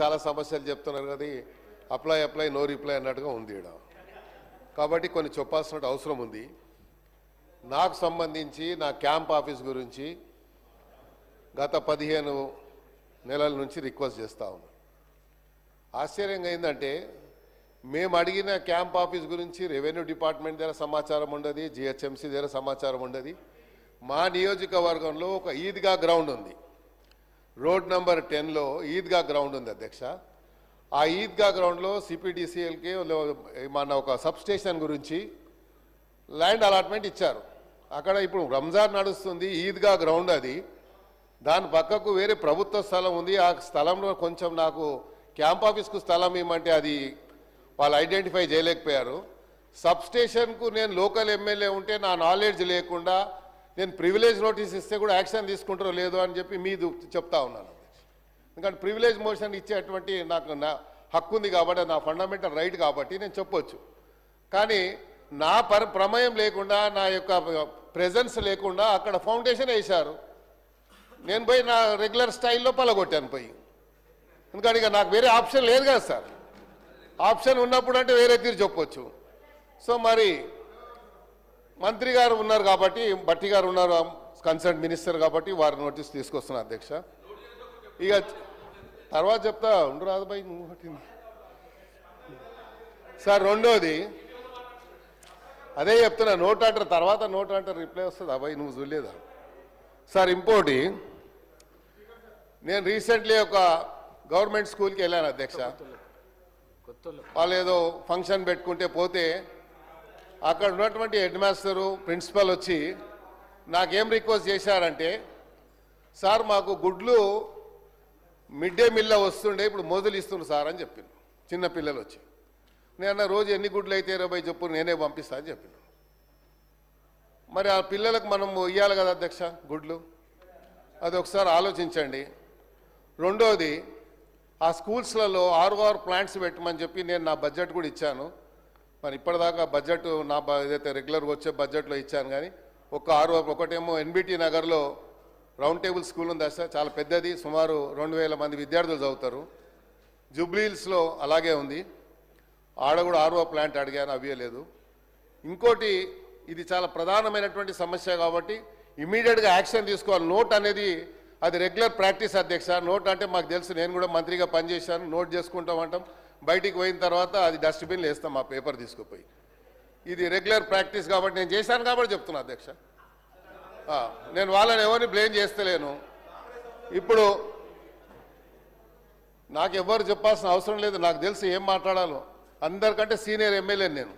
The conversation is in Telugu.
చాలా సమస్యలు చెప్తున్నారు కదా అప్లై అప్లై నో రిప్లై అన్నట్టుగా ఉంది ఇక్కడ కాబట్టి కొన్ని చెప్పాల్సిన అవసరం ఉంది. నాకు సంబంధించి నా క్యాంప్ ఆఫీస్ గురించి గత పదిహేను నెలల నుంచి రిక్వెస్ట్ చేస్తూ ఉన్నాను ఆశ్చర్యంగా ఏంటంటే మేము అడిగిన క్యాంప్ ఆఫీస్ గురించి రెవెన్యూ డిపార్ట్మెంట్ దగ్గర సమాచారం ఉండదు జిహెచ్ఎంసీ దగ్గర సమాచారం ఉండదు. మా నియోజకవర్గంలో ఒక ఈద్గా గ్రౌండ్ ఉంది. రోడ్ నంబర్ టెన్లో ఈద్గా గ్రౌండ్ ఉంది అధ్యక్ష. ఆ ఈద్గా గ్రౌండ్లో సిపిడిసిఎల్కి మన ఒక సబ్ స్టేషన్ గురించి ల్యాండ్ అలాట్మెంట్ ఇచ్చారు. అక్కడ ఇప్పుడు రంజాన్ నడుస్తుంది ఈద్గా గ్రౌండ్ అది. దాని పక్కకు వేరే ప్రభుత్వ స్థలం ఉంది. ఆ స్థలంలో కొంచెం నాకు క్యాంప్ ఆఫీస్కు స్థలం ఇవ్వమంటే అది వాళ్ళు ఐడెంటిఫై చేయలేకపోయారు. సబ్ స్టేషన్కు నేను లోకల్ ఎమ్మెల్యే ఉంటే నా నాలెడ్జ్ లేకుండా నేను ప్రివిలేజ్ నోటీస్ ఇస్తే కూడా యాక్షన్ తీసుకుంటారో లేదో అని చెప్పి మీ చెప్తా ఉన్నాను. ఎందుకంటే ప్రివిలేజ్ మోషన్ ఇచ్చేటువంటి నాకు నా హక్కు ఉంది కాబట్టి నా ఫండమెంటల్ రైట్ కాబట్టి నేను చెప్పొచ్చు. కానీ నా పర ప్రమేయం లేకుండా నా యొక్క ప్రెజెన్స్ లేకుండా అక్కడ ఫౌండేషన్ వేశారు. నేను పోయి నా రెగ్యులర్ స్టైల్లో పలగొట్టాను పోయి. ఎందుకంటే ఇక నాకు వేరే ఆప్షన్ లేదు కదా సార్. ఆప్షన్ ఉన్నప్పుడు అంటే వేరే తీరు చెప్పొచ్చు. సో మరి మంత్రి గారు ఉన్నారు కాబట్టి బట్టి గారు ఉన్నారు కన్సర్న్ మినిస్టర్ కాబట్టి వారి నోటీస్ తీసుకొస్తున్నా అధ్యక్ష. ఇక తర్వాత చెప్తా ఉండు రాదు బాయ్ నువ్వు సార్ రెండోది అదే చెప్తున్నా నోట్ అంటారు తర్వాత నోట్ అంటారు రిప్లై వస్తుంది. అబ్బాయి నువ్వు చూడలేదా? సార్ ఇంకోటి నేను రీసెంట్లీ ఒక గవర్నమెంట్ స్కూల్కి వెళ్ళాను అధ్యక్ష. వాళ్ళు ఏదో ఫంక్షన్ పెట్టుకుంటే పోతే అక్కడ ఉన్నటువంటి హెడ్ మాస్టరు ప్రిన్సిపల్ వచ్చి నాకేం రిక్వెస్ట్ చేశారంటే సార్ మాకు గుడ్లు మిడ్ డే మిల్లో వస్తుండే ఇప్పుడు మొదలు ఇస్తున్నారు సార్ అని చెప్పిండు. చిన్న పిల్లలు వచ్చి. నేను అన్న రోజు ఎన్ని గుడ్లు అయితే ఇరవై చెప్పు నేనే పంపిస్తా అని చెప్పిన మరి ఆ పిల్లలకు మనం ఇవ్వాలి కదా అధ్యక్ష గుడ్లు? అది ఒకసారి ఆలోచించండి. రెండోది ఆ స్కూల్స్లలో ఆరు ఆరు ప్లాంట్స్ పెట్టమని చెప్పి నేను నా బడ్జెట్ కూడా ఇచ్చాను. మరి ఇప్పటిదాకా బడ్జెట్ నా ఏదైతే రెగ్యులర్గా వచ్చే బడ్జెట్లో ఇచ్చాను కానీ ఒక ఆరు ఒకటేమో ఎన్బిటి నగర్లో రౌండ్ టేబుల్ స్కూల్ ఉంది సార్ చాలా పెద్దది సుమారు రెండు వేల మంది విద్యార్థులు చదువుతారు. జూబ్లీహిల్స్లో అలాగే ఉంది. ఆడ కూడా ఆర్ఓ ప్లాంట్ అడిగాను అవ్వలేదు ఇంకోటి ఇది చాలా ప్రధానమైనటువంటి సమస్య కాబట్టి ఇమీడియట్గా యాక్షన్ తీసుకోవాలి. నోట్ అనేది అది రెగ్యులర్ ప్రాక్టీస్ అధ్యక్ష నోట్ అంటే మాకు తెలుసు నేను కూడా మంత్రిగా పనిచేశాను నోట్ చేసుకుంటాం అంటాం. బయటికి పోయిన తర్వాత అది డస్ట్బిన్లు వేస్తాం మా పేపర్ తీసుకుపోయి. ఇది రెగ్యులర్ ప్రాక్టీస్ కాబట్టి నేను చేశాను కాబట్టి చెప్తున్నా అధ్యక్ష. నేను వాళ్ళని ఎవరిని బ్లేమ్ చేస్తలేను. ఇప్పుడు నాకు ఎవరు చెప్పాల్సిన అవసరం లేదు నాకు తెలిసి ఏం మాట్లాడాలో. అందరికంటే సీనియర్ ఎమ్మెల్యే నేను.